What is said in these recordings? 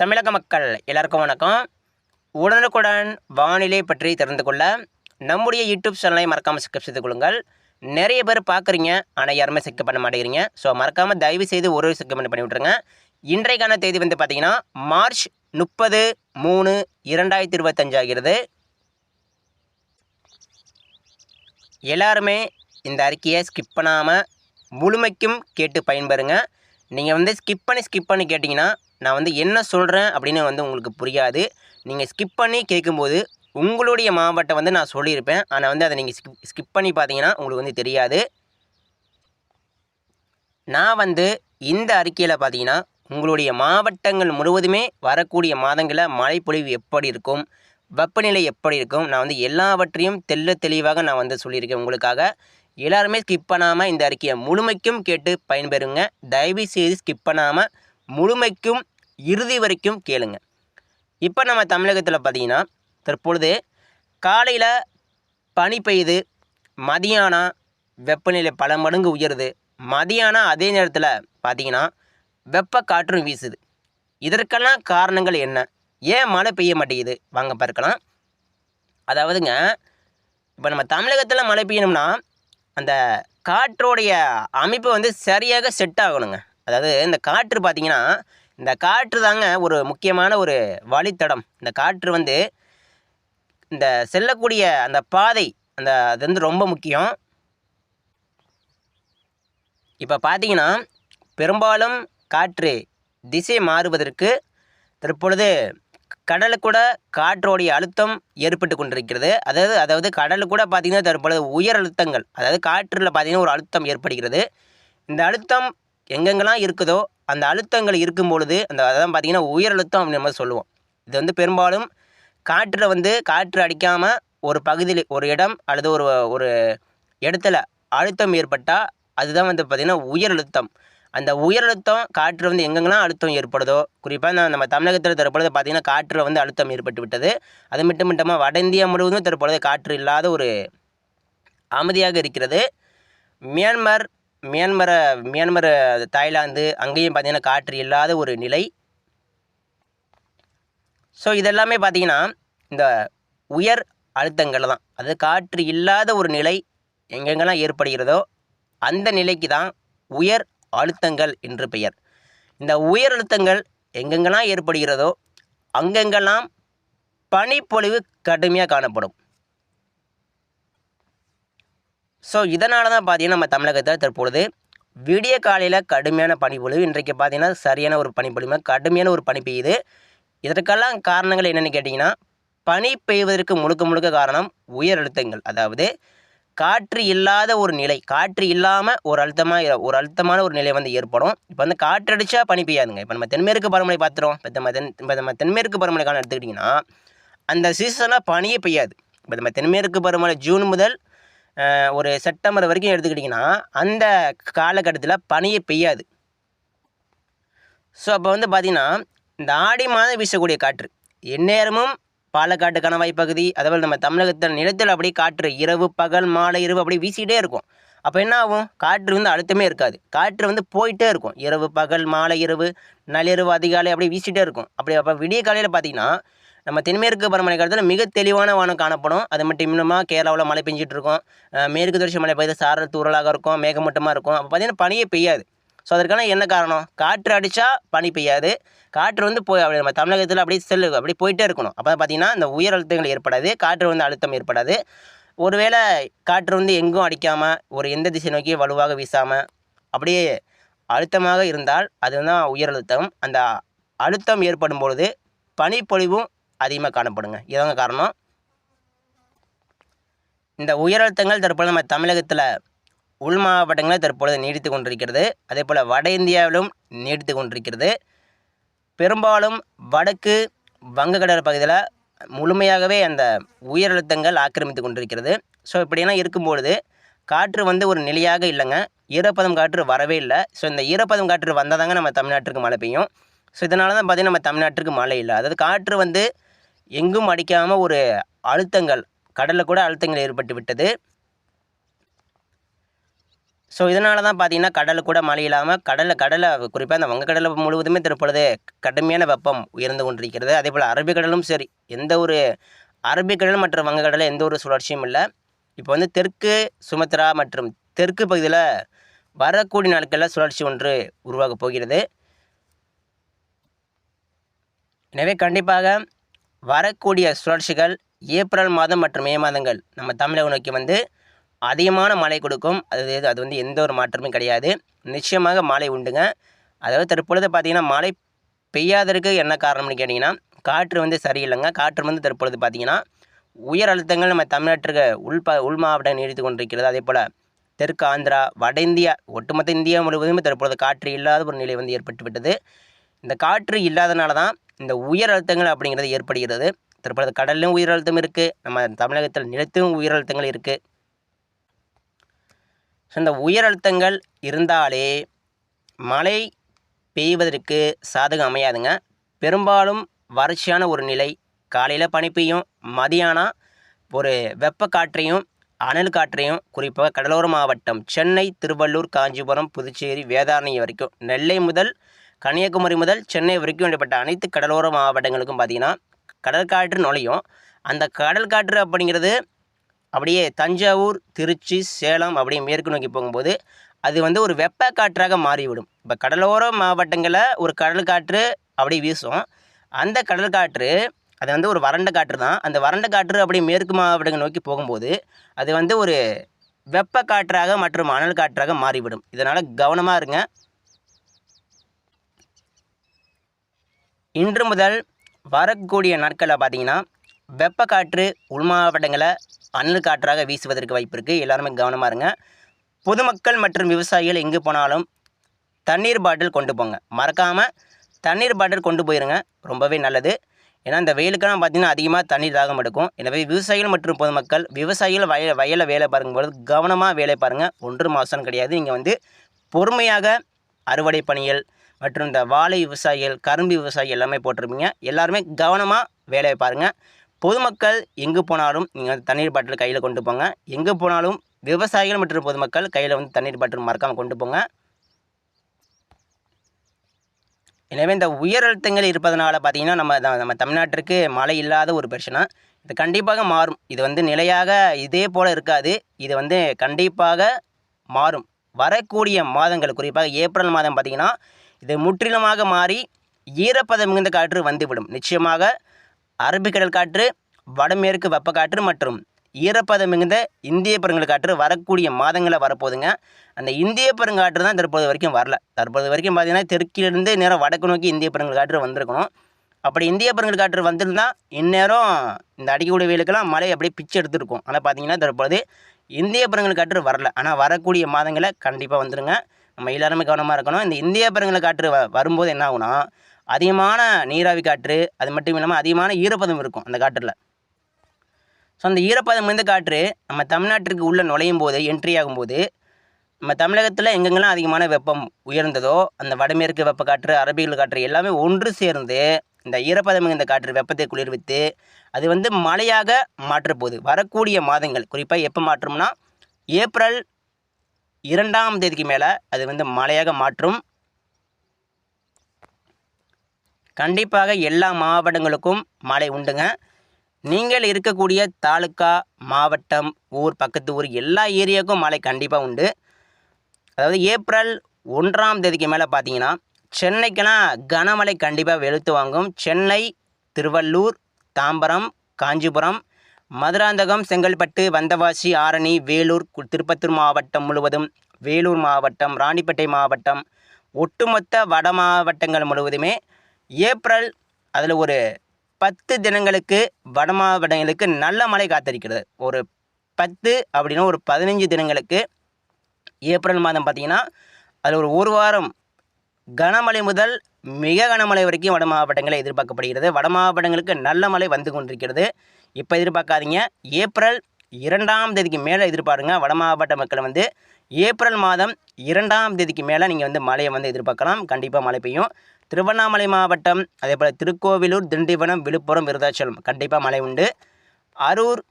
தமிழக மக்கள் எல்லாருக்கும் வணக்கம். உடனுக்குடன் வானிலை பற்றி தெரிந்து கொள்ள நம்முடைய யூடியூப் சேனலை மறக்காமல் சப்ஸ்கிரைப் செய்து கொள்ளுங்கள். நிறைய பேர் பார்க்குறீங்க ஆனால் யாருமே செக் பண்ண மாட்டேங்கிறீங்க. ஸோ மறக்காமல் தயவு செய்து ஒரு செக் பண்ணி விட்ருங்க இன்றைக்கான தேதி வந்து பார்த்தீங்கன்னா மார்ச் முப்பது மூணு இரண்டாயிரத்தி இருபத்தஞ்சு ஆகிறது. எல்லாருமே இந்த அறிக்கையை ஸ்கிப் பண்ணாமல் முழுமைக்கும் கேட்டு பயன்பெறுங்க. நீங்கள் வந்து ஸ்கிப் பண்ணி ஸ்கிப் பண்ணி கேட்டிங்கன்னா நான் வந்து என்ன சொல்கிறேன் அப்படின்னு வந்து உங்களுக்கு புரியாது. நீங்கள் ஸ்கிப் பண்ணி கேட்கும்போது உங்களுடைய மாவட்டம் வந்து நான் சொல்லியிருப்பேன். ஆனால் வந்து அதை நீங்கள் ஸ்கிப் ஸ்கிப் பண்ணி பார்த்தீங்கன்னா உங்களுக்கு வந்து தெரியாது. நான் வந்து இந்த அறிக்கையில் பார்த்தீங்கன்னா உங்களுடைய மாவட்டங்கள் முழுவதுமே வரக்கூடிய மாதங்களில் மழைப்பொழிவு எப்படி இருக்கும் வெப்பநிலை எப்படி இருக்கும் நான் வந்து எல்லாவற்றையும் தெள்ள தெளிவாக நான் வந்து சொல்லியிருக்கேன் உங்களுக்காக. எல்லாருமே ஸ்கிப் பண்ணாமல் இந்த அறிக்கையை முழுமைக்கும் கேட்டு பயன்பெறுங்க. தயவு செய்து ஸ்கிப் பண்ணாமல் முழுமைக்கும் இறுதி வரைக்கும் கேளுங்க. இப்போ நம்ம தமிழகத்தில் பார்த்தீங்கன்னா தற்பொழுது காலையில் பனி பெய்யுது மதியானம் வெப்பநிலை பல மடங்கு உயருது மதியானம் அதே நேரத்தில் பார்த்தீங்கன்னா வெப்ப காற்றும் வீசுது. இதற்கெல்லாம் காரணங்கள் என்ன? ஏன் மழை பெய்ய மாட்டேங்குது? வாங்க பார்க்கலாம். அதாவதுங்க இப்போ நம்ம தமிழகத்தில் மழை பெய்யணும்னா அந்த காற்றோடைய அமைப்பு வந்து சரியாக செட் ஆகணுங்க. அதாவது இந்த காற்று பார்த்தீங்கன்னா இந்த காற்று தாங்க ஒரு முக்கியமான ஒரு வழித்தடம். இந்த காற்று வந்து இந்த செல்லக்கூடிய அந்த பாதை அந்த அது வந்து ரொம்ப முக்கியம். இப்போ பார்த்தீங்கன்னா பெரும்பாலும் காற்று திசை மாறுவதற்கு தற்பொழுது கடலுக்கு கூட காற்றோடைய அழுத்தம் ஏற்பட்டு கொண்டிருக்கிறது. அதாவது அதாவது கடலுக்கூட கூட பார்த்திங்கன்னா தற்பொழுது உயர் அழுத்தங்கள் அதாவது காற்றில் பார்த்திங்கன்னா ஒரு அழுத்தம் ஏற்படுகிறது. இந்த அழுத்தம் எங்கெங்கெல்லாம் இருக்குதோ அந்த அழுத்தங்கள் இருக்கும் பொழுது அந்த அதான் பார்த்திங்கன்னா உயர் அழுத்தம் அப்படின்னு நம்ம சொல்லுவோம். இது வந்து பெரும்பாலும் காற்றில் வந்து காற்று அடிக்காமல் ஒரு பகுதியில் ஒரு இடம் அல்லது ஒரு ஒரு இடத்துல அழுத்தம் ஏற்பட்டால் அதுதான் வந்து பார்த்திங்கன்னா உயர் அழுத்தம் அந்த உயர் அழுத்தம் காற்று வந்து எங்கெங்கெல்லாம் அழுத்தம் ஏற்படுதோ குறிப்பாக நம்ம தமிழகத்தில் தற்பொழுது பார்த்திங்கன்னா காற்றில் வந்து அழுத்தம் ஏற்பட்டு விட்டது. அது மட்டும் இல்லாமல் வட இந்தியா முழுவதும் தற்பொழுது காற்று இல்லாத ஒரு அமைதியாக இருக்கிறது. மியான்மர் மியான்மரை மியான்மர் தாய்லாந்து அங்கேயும் பார்த்திங்கன்னா காற்று இல்லாத ஒரு நிலை. ஸோ இதெல்லாமே பார்த்திங்கன்னா இந்த உயர் அழுத்தங்கள் தான். அது காற்று இல்லாத ஒரு நிலை எங்கெங்கெல்லாம் ஏற்படுகிறதோ அந்த நிலைக்கு தான் உயர் அழுத்தங்கள் என்று பெயர். இந்த உயர் அழுத்தங்கள் எங்கெங்கெல்லாம் ஏற்படுகிறதோ அங்கெங்கெல்லாம் பனிப்பொழிவு கடுமையாக காணப்படும். ஸோ இதனால தான் பார்த்தீங்கன்னா நம்ம தமிழகத்தில் தற்பொழுது விடிய காலையில் கடுமையான பனிப்பொழிவு. இன்றைக்கு பார்த்தீங்கன்னா சரியான ஒரு பனிப்பொழிவு கடுமையான ஒரு பனி பெய்யுது. இதற்கெல்லாம் காரணங்கள் என்னென்னு கேட்டிங்கன்னா பனி பெய்வதற்கு முழுக்க முழுக்க காரணம் உயர் அழுத்தங்கள் அதாவது காற்று இல்லாத ஒரு நிலை காற்று இல்லாமல் ஒரு அழுத்தமாக ஒரு அழுத்தமான ஒரு நிலை வந்து ஏற்படும். இப்போ வந்து காற்று அடித்தா பனி பெய்யாதுங்க. இப்போ நம்ம தென்மேற்கு பருவமழை பார்த்துறோம் இப்போ நம்ம தென் இப்போ நம்ம தென்மேற்கு பருவமழை காலம் எடுத்துக்கிட்டிங்கன்னா அந்த சீசனில் பனியே பெய்யாது. இப்போ நம்ம தென்மேற்கு பருவமழை ஜூன் முதல் ஒரு செப்டம்பர் வரைக்கும் எடுத்துக்கிட்டிங்கன்னா அந்த காலகட்டத்தில் பனியே பெய்யாது. ஸோ அப்போ வந்து பார்த்திங்கன்னா இந்த ஆடி மாதம் வீசக்கூடிய காற்று. எந்நேரமும் பாலக்காட்டு கணவாய் பகுதி அதாவது நம்ம தமிழகத்தில் நிலத்தில் அப்படியே காற்று இரவு பகல் மாலை இரவு அப்படியே வீசிக்கிட்டே இருக்கும். அப்போ என்ன ஆகும்? காற்று வந்து அழுத்தமே இருக்காது. காற்று வந்து போயிட்டே இருக்கும். இரவு பகல் மாலை இரவு நள்ளிரவு அதிகாலை அப்படியே வீசிகிட்டே இருக்கும். அப்படி அப்போ விடிய காலையில் பார்த்தீங்கன்னா நம்ம தென்மேற்கு பருவமழை காலத்தில் மிக தெளிவான வானம் காணப்படும். அது மட்டும் இன்னுமா கேரளாவில் மழை பெஞ்சிட்டு இருக்கும். மேற்கு தொடர்ச்சி மழை பெய்து சாரல் தூரலாக இருக்கும் மேகமூட்டமாக இருக்கும். அப்போ பார்த்தீங்கன்னா பனியே பெய்யாது. ஸோ அதற்கான என்ன காரணம்? காற்று அடித்தா பனி பெய்யாது. காற்று வந்து போய் அப்படி நம்ம தமிழகத்தில் அப்படியே செல்லு அப்படி போயிட்டே இருக்கணும். அப்போ பார்த்தீங்கன்னா இந்த உயர் அழுத்தங்கள் ஏற்படாது காற்று வந்து அழுத்தம் ஏற்படாது. ஒருவேளை காற்று வந்து எங்கும் அடிக்காமல் ஒரு எந்த திசை நோக்கி வலுவாக வீசாமல் அப்படியே அழுத்தமாக இருந்தால் அதுதான் உயர் அழுத்தம். அந்த அழுத்தம் ஏற்படும் பொழுது பனிப்பொழிவும் அதிகமாக காணப்படுங்க. இதாங்க காரணம். இந்த உயர் அழுத்தங்கள் நம்ம தமிழகத்தில் உள் மாவட்டங்களில் தற்பொழுது நீடித்து கொண்டிருக்கிறது. அதே போல் வட இந்தியாவிலும் நீடித்து கொண்டிருக்கிறது. பெரும்பாலும் வடக்கு வங்கக்கடல் பகுதியில் முழுமையாகவே அந்த உயர் அழுத்தங்கள் ஆக்கிரமித்து கொண்டிருக்கிறது ஸோ இப்படியெல்லாம் இருக்கும்பொழுது காற்று வந்து ஒரு நிலையாக இல்லைங்க. ஈரப்பதம் காற்று வரவே இல்லை. ஸோ இந்த ஈரப்பதம் காற்று வந்தால் தாங்க நம்ம தமிழ்நாட்டுக்கு மழை பெய்யும். ஸோ இதனால தான் பார்த்திங்கன்னா நம்ம தமிழ்நாட்டுக்கு மழை இல்லை. அதாவது காற்று வந்து எங்கும் அடிக்காமல் ஒரு அழுத்தங்கள் கடலில் கூட அழுத்தங்கள் ஏற்பட்டு விட்டது. ஸோ இதனால தான் பார்த்தீங்கன்னா கடல் கூட மழை இல்லாமல் கடலில் கடலை குறிப்பாக அந்த வங்கக்கடலை முழுவதுமே தற்பொழுது கடுமையான வெப்பம் உயர்ந்து கொண்டிருக்கிறது. அதே போல் அரபிக்கடலும் சரி எந்த ஒரு அரபிக்கடல் மற்றும் வங்கக்கடலில் எந்த ஒரு சுழற்சியும் இல்லை. இப்போ வந்து தெற்கு சுமத்ரா மற்றும் தெற்கு பகுதியில் வரக்கூடிய நாட்களில் சுழற்சி ஒன்று உருவாகப் போகிறது. எனவே கண்டிப்பாக வரக்கூடிய சுழற்சிகள் ஏப்ரல் மாதம் மற்றும் மே மாதங்கள் நம்ம தமிழக நோக்கி வந்து அதிகமான மழை கொடுக்கும். அது அது வந்து எந்த ஒரு மாற்றமும் கிடையாது. நிச்சயமாக மழை உண்டுங்க. அதாவது தற்பொழுது பார்த்திங்கன்னா மழை பெய்யாததற்கு என்ன காரணம்னு கேட்டிங்கன்னா காற்று வந்து சரியில்லைங்க. காற்று வந்து தற்பொழுது பார்த்திங்கன்னா உயர் அழுத்தங்கள் நம்ம தமிழ்நாட்டிற்கு உள் ப உள் மாவட்டம் நீடித்து கொண்டிருக்கிறது. அதே போல் தெற்கு ஆந்திரா வட இந்தியா ஒட்டுமொத்த இந்தியா முழுவதுமே தற்பொழுது காற்று இல்லாத ஒரு நிலை வந்து ஏற்பட்டு விட்டது இந்த காற்று இல்லாதனால தான் இந்த உயர் அழுத்தங்கள் அப்படிங்கிறது ஏற்படுகிறது. தற்பொழுது கடல்லையும் உயர் அழுத்தம் இருக்குது நம்ம தமிழகத்தில் நிலத்திலும் உயர் அழுத்தங்கள் இருக்குது ஸோ இந்த உயர் அழுத்தங்கள் இருந்தாலே மழை பெய்வதற்கு சாதகம் அமையாதுங்க. பெரும்பாலும் வறட்சியான ஒரு நிலை. காலையில் பனி பெய்யும். மதியானம் ஒரு வெப்ப காற்றையும் அனல் காற்றையும் குறிப்பாக கடலோர மாவட்டம் சென்னை திருவள்ளூர் காஞ்சிபுரம் புதுச்சேரி வேதாரண்யம் வரைக்கும் நெல்லை முதல் கன்னியாகுமரி முதல் சென்னை வரைக்கும் வேண்டப்பட்ட அனைத்து கடலோர மாவட்டங்களுக்கும் பார்த்திங்கன்னா கடல் காற்று நுழையும். அந்த கடல் காற்று அப்படிங்கிறது அப்படியே தஞ்சாவூர் திருச்சி சேலம் அப்படியே மேற்கு நோக்கி போகும்போது அது வந்து ஒரு வெப்ப காற்றாக மாறிவிடும். இப்போ கடலோர மாவட்டங்களில் ஒரு கடல் காற்று அப்படி வீசும். அந்த கடல் காற்று அது வந்து ஒரு வறண்ட காற்று தான். அந்த வறண்ட காற்று அப்படியே மேற்கு மாவட்டங்கள் நோக்கி போகும்போது அது வந்து ஒரு வெப்ப காற்றாக மற்றும் அனல் காற்றாக மாறிவிடும். இதனால் கவனமாக இருங்க. இன்று முதல் வரக்கூடிய நாட்களில் பார்த்தீங்கன்னா வெப்பக்காற்று உள் மாவட்டங்களை அனல் காற்றாக வீசுவதற்கு வாய்ப்பு இருக்குது எல்லாருமே கவனமாக இருங்க. பொதுமக்கள் மற்றும் விவசாயிகள் எங்கே போனாலும் தண்ணீர் பாட்டில் கொண்டு போங்க. மறக்காமல் தண்ணீர் பாட்டில் கொண்டு போயிருங்க. ரொம்பவே நல்லது. ஏன்னா இந்த வெயிலுக்கெல்லாம் பார்த்தீங்கன்னா அதிகமாக தண்ணீர் தாகம் எடுக்கும். எனவே விவசாயிகள் மற்றும் பொதுமக்கள் விவசாயிகள் வய வயலில் வேலை பாருங்கும்போது கவனமாக வேலை பாருங்கள் ஒன்று மாதம் கிடையாது. நீங்கள் வந்து பொறுமையாக அறுவடை பணிகள் மற்றும் இந்த வாழை விவசாயிகள் கரும்பு விவசாயி எல்லாமே போட்டிருப்பீங்க. எல்லாருமே கவனமாக வேலையை பாருங்கள் பொதுமக்கள் எங்கே போனாலும் நீங்கள் வந்து தண்ணீர் பாட்டில் கையில் கொண்டு போங்க. எங்கே போனாலும் விவசாயிகள் மற்றும் பொதுமக்கள் கையில் வந்து தண்ணீர் பாட்டில் மறக்காமல் கொண்டு போங்க. எனவே இந்த உயர் அழுத்தங்கள் இருப்பதனால பார்த்தீங்கன்னா நம்ம நம்ம தமிழ்நாட்டிற்கு மழை இல்லாத ஒரு பிரச்சனை. இது கண்டிப்பாக மாறும். இது வந்து நிலையாக இதே போல் இருக்காது. இது வந்து கண்டிப்பாக மாறும். வரக்கூடிய மாதங்கள் குறிப்பாக ஏப்ரல் மாதம் பார்த்திங்கன்னா இது முற்றிலுமாக மாறி ஈரப்பதம் மிகுந்த காற்று வந்துவிடும். நிச்சயமாக அரபிக்கடல் காற்று வடமேற்கு வெப்பக்காற்று மற்றும் ஈரப்பதம் மிகுந்த இந்திய பெருங்கல் காற்று வரக்கூடிய மாதங்களில் வரப்போகுதுங்க. அந்த இந்திய பெருங்காற்று தான் தற்போது வரைக்கும் வரல. தற்போது வரைக்கும் பார்த்தீங்கன்னா தெற்கிலிருந்து நேரம் வடக்கு நோக்கி இந்திய பெருங்கல் காற்று வந்திருக்கணும். அப்படி இந்திய பெருங்கல் காற்று வந்திருந்தால் இந்நேரம் இந்த அடிக்கக்கூடிய வெயிலுக்கெல்லாம் மழை அப்படியே பிச்சு எடுத்துருக்கும். ஆனால் பார்த்தீங்கன்னா தற்போது இந்திய பெருங்கல் காற்று வரல. ஆனால் வரக்கூடிய மாதங்களில் கண்டிப்பாக வந்துடுங்க நம்ம எல்லாருமே கவனமாக இருக்கணும். இந்த இந்திய பெருங்கல காற்று வ வரும்போது என்ன ஆகுனா அதிகமான நீராவி காற்று அது மட்டும் இல்லாமல் அதிகமான ஈரப்பதம் இருக்கும் அந்த காற்றில். ஸோ அந்த ஈரப்பதம் மிகுந்த காற்று நம்ம தமிழ்நாட்டிற்கு உள்ளே நுழையும் போது என்ட்ரி ஆகும்போது நம்ம தமிழகத்தில் எங்கெங்கெல்லாம் அதிகமான வெப்பம் உயர்ந்ததோ அந்த வடமேற்கு வெப்ப காற்று அரபிகள் காற்று எல்லாமே ஒன்று சேர்ந்து இந்த ஈரப்பதம் மிகுந்த காற்று வெப்பத்தை குளிர்வித்து அது வந்து மழையாக மாற்றப்போகுது. வரக்கூடிய மாதங்கள் குறிப்பாக எப்போ மாற்றோம்னா ஏப்ரல் இரண்டாம் தேதிக்கு மேலே அது வந்து மழையாக மாற்றும். கண்டிப்பாக எல்லா மாவட்டங்களுக்கும் மழை உண்டுங்க. நீங்கள் இருக்கக்கூடிய தாலுக்கா மாவட்டம் ஊர் பக்கத்து ஊர் எல்லா ஏரியாவுக்கும் மழை கண்டிப்பாக உண்டு. அதாவது ஏப்ரல் ஒன்றாம் தேதிக்கு மேலே பார்த்தீங்கன்னா சென்னைக்கெல்லாம் கனமழை கண்டிப்பாக வெளுத்து வாங்கும். சென்னை திருவள்ளூர் தாம்பரம் காஞ்சிபுரம் மதுராந்தகம் செங்கல்பட்டு வந்தவாசி ஆரணி வேலூர் கு- திருப்பத்தூர் மாவட்டம் முழுவதும் வேலூர் மாவட்டம் ராணிப்பேட்டை மாவட்டம் ஒட்டுமொத்த வட மாவட்டங்கள் முழுவதுமே ஏப்ரல் அதில் ஒரு பத்து தினங்களுக்கு வட மாவட்டங்களுக்கு நல்ல மழை காத்திருக்கிறது. ஒரு பத்து அப்படின்னா ஒரு பதினஞ்சு தினங்களுக்கு ஏப்ரல் மாதம் பார்த்திங்கன்னா அதில் ஒரு ஒரு வாரம் கனமழை முதல் மிக கனமழை வரைக்கும் வட மாவட்டங்களில் எதிர்பார்க்கப்படுகிறது. வட மாவட்டங்களுக்கு நல்ல மழை வந்து கொண்டிருக்கிறது. இப்போ எதிர்பார்க்காதீங்க. ஏப்ரல் இரண்டாம் தேதிக்கு மேலே எதிர்பாருங்க. வட மாவட்ட மக்கள் வந்து ஏப்ரல் மாதம் இரண்டாம் தேதிக்கு மேலே நீங்கள் வந்து மழையை வந்து எதிர்பார்க்கலாம். கண்டிப்பாக மழை பெய்யும். திருவண்ணாமலை மாவட்டம் அதே போல் திருக்கோவிலூர் திண்டிவனம் விழுப்புரம் விருதாச்சலம் கண்டிப்பாக மழை உண்டு. அரூர்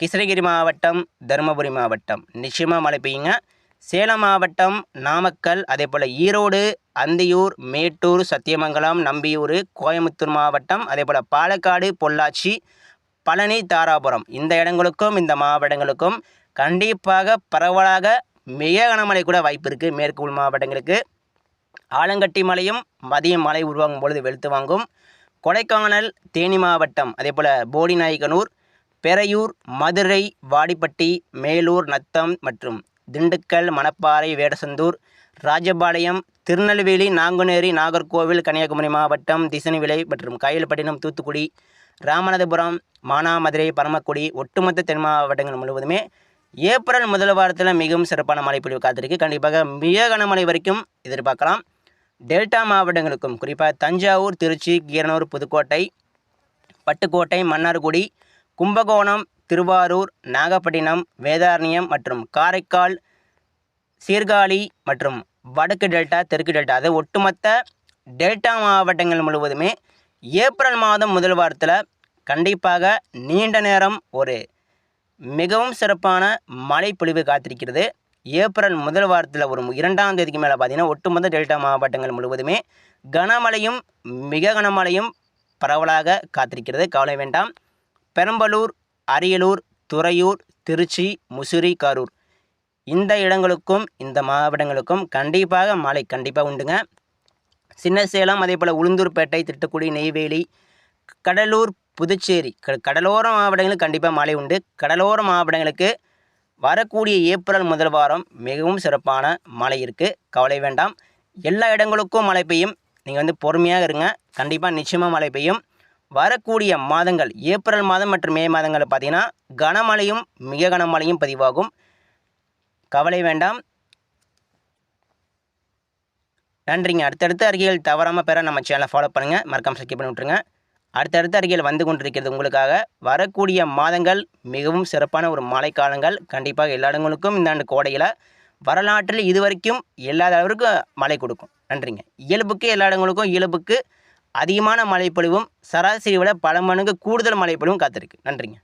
கிருஷ்ணகிரி மாவட்டம் தருமபுரி மாவட்டம் நிச்சயமாக மழை பெய்யுங்க. சேலம் மாவட்டம் நாமக்கல் அதே போல் ஈரோடு அந்தியூர் மேட்டூர் சத்தியமங்கலம் நம்பியூர் கோயம்புத்தூர் மாவட்டம் அதே போல் பாலக்காடு பொள்ளாச்சி பழனி தாராபுரம். இந்த இடங்களுக்கும் இந்த மாவட்டங்களுக்கும் கண்டிப்பாக பரவலாக மிக கனமழை கூட வாய்ப்பு இருக்குது மேற்கு உள் மாவட்டங்களுக்கு. ஆலங்கட்டி மலையும் மதியம் மழை உருவாகும் பொழுது வெளுத்து வாங்கும். கொடைக்கானல் தேனி மாவட்டம் அதே போல் போடிநாயக்கனூர் பெரையூர் மதுரை வாடிப்பட்டி மேலூர் நத்தம் மற்றும் திண்டுக்கல் மணப்பாறை வேடசந்தூர் ராஜபாளையம் திருநெல்வேலி நாங்குநேரி நாகர்கோவில் கன்னியாகுமரி மாவட்டம் திசனிவிலை மற்றும் காயல்பட்டினம் தூத்துக்குடி ராமநாதபுரம் மானாமதுரை பரமக்குடி ஒட்டுமொத்த தென் மாவட்டங்கள் முழுவதுமே ஏப்ரல் முதல் வாரத்தில் மிகவும் சிறப்பான மழை பொழிவு காத்திருக்கு. கண்டிப்பாக மிக கனமழை வரைக்கும் எதிர்பார்க்கலாம். டெல்டா மாவட்டங்களுக்கும் குறிப்பாக தஞ்சாவூர் திருச்சி கீரனூர் புதுக்கோட்டை பட்டுக்கோட்டை மன்னார்குடி கும்பகோணம் திருவாரூர் நாகப்பட்டினம் வேதாரண்யம் மற்றும் காரைக்கால் சீர்காழி மற்றும் வடக்கு டெல்டா தெற்கு டெல்டா அது ஒட்டுமொத்த டெல்டா மாவட்டங்கள் முழுவதுமே ஏப்ரல் மாதம் முதல் வாரத்தில் கண்டிப்பாக நீண்ட நேரம் ஒரு மிகவும் சிறப்பான மழை பொழிவு காத்திருக்கிறது. ஏப்ரல் முதல் வாரத்தில் ஒரு இரண்டாம் தேதிக்கு மேலே பார்த்தீங்கன்னா ஒட்டுமொத்த டெல்டா மாவட்டங்கள் முழுவதுமே கனமழையும் மிக கனமழையும் பரவலாக காத்திருக்கிறது. கவலை வேண்டாம். பெரம்பலூர் அரியலூர் துறையூர் திருச்சி முசிறி கரூர். இந்த இடங்களுக்கும் இந்த மாவட்டங்களுக்கும் கண்டிப்பாக மழை கண்டிப்பாக உண்டுங்க. சின்ன சேலம் அதே போல் உளுந்தூர்பேட்டை திட்டுக்குடி நெய்வேலி கடலூர் புதுச்சேரி. க கடலோர மாவட்டங்களுக்கு கண்டிப்பாக மழை உண்டு. கடலோர மாவட்டங்களுக்கு வரக்கூடிய ஏப்ரல் முதல் வாரம் மிகவும் சிறப்பான மழை இருக்குது கவலை வேண்டாம். எல்லா இடங்களுக்கும் மழை பெய்யும். நீங்கள் வந்து பொறுமையாக இருங்க. கண்டிப்பாக நிச்சயமாக மழை பெய்யும். வரக்கூடிய மாதங்கள் ஏப்ரல் மாதம் மற்றும் மே மாதங்களில் பார்த்தீங்கன்னா கனமழையும் மிக கனமழையும் பதிவாகும். கவலை வேண்டாம். நன்றிங்க. அடுத்தடுத்த அறிக்கைகள் தவறாமல் பெற நம்ம சேனலை ஃபாலோ பண்ணுங்கள் மறக்காமல் சப்ஸ்கிரைப் பண்ணி விட்ருங்க அடுத்தடுத்த அறிக்கைகள் வந்து கொண்டிருக்கிறது உங்களுக்காக. வரக்கூடிய மாதங்கள் மிகவும் சிறப்பான ஒரு மழைக்காலங்கள். கண்டிப்பாக எல்லா இடங்களுக்கும் இந்த ஆண்டு கோடையில் வரலாற்றில் இதுவரைக்கும் இல்லாத அளவிற்கு மழை கொடுக்கும். நன்றிங்க. இயல்புக்கு எல்லா இடங்களுக்கும் இயல்புக்கு அதிகமான மழைப்பொழிவும் சராசரி விட பல மடங்கு கூடுதல் மழைப்பொழிவும் காத்திருக்கு. நன்றிங்க.